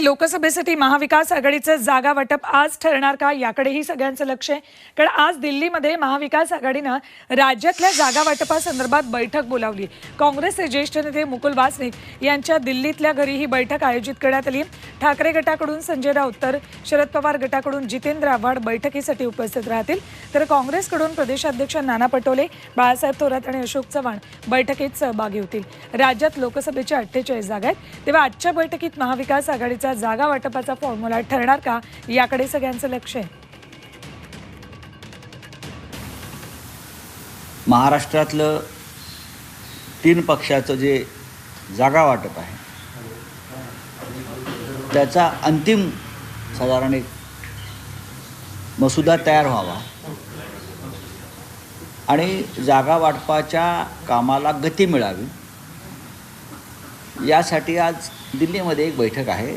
लोकसभेसाठी महाविकास आघाडीचं जागा वाटप आज ठरणार का? याकडेही सगळ्यांचं लक्ष आहे. कारण आज दिल्लीमध्ये महाविकास आघाडीनं राज्यातल्या जागा वाटपासंदर्भात बैठक बोलावली. काँग्रेसचे ज्येष्ठ नेते मुकुल वासनिक यांच्या दिल्लीतल्या घरी ही बैठक आयोजित करण्यात आली. ठाकरे गटाकडून संजय राऊत तर शरद पवार गटाकडून जितेंद्र आव्हाड बैठकीसाठी उपस्थित राहतील. तर काँग्रेसकडून प्रदेशाध्यक्ष नाना पटोले बाळासाहेब थोरात आणि अशोक चव्हाण बैठकीत सहभागी होतील. राज्यात लोकसभेच्या अठ्ठेचाळीस जागा आहेत. तेव्हा आजच्या बैठकीत महाविकास आघाडीचा जागा वाटपाचा फॉर्म्युला ठरणार का? याकडे सगळ्यांचं लक्ष आहे. महाराष्ट्रातलं तीन पक्षाचं जे जागा वाटप आहे त्याचा अंतिम साधारण एक मसुदा तयार व्हावा. आणि जागा वाटपाच्या कामाला गती मिळावी. यासाठी आज दिल्लीमध्ये एक बैठक आहे.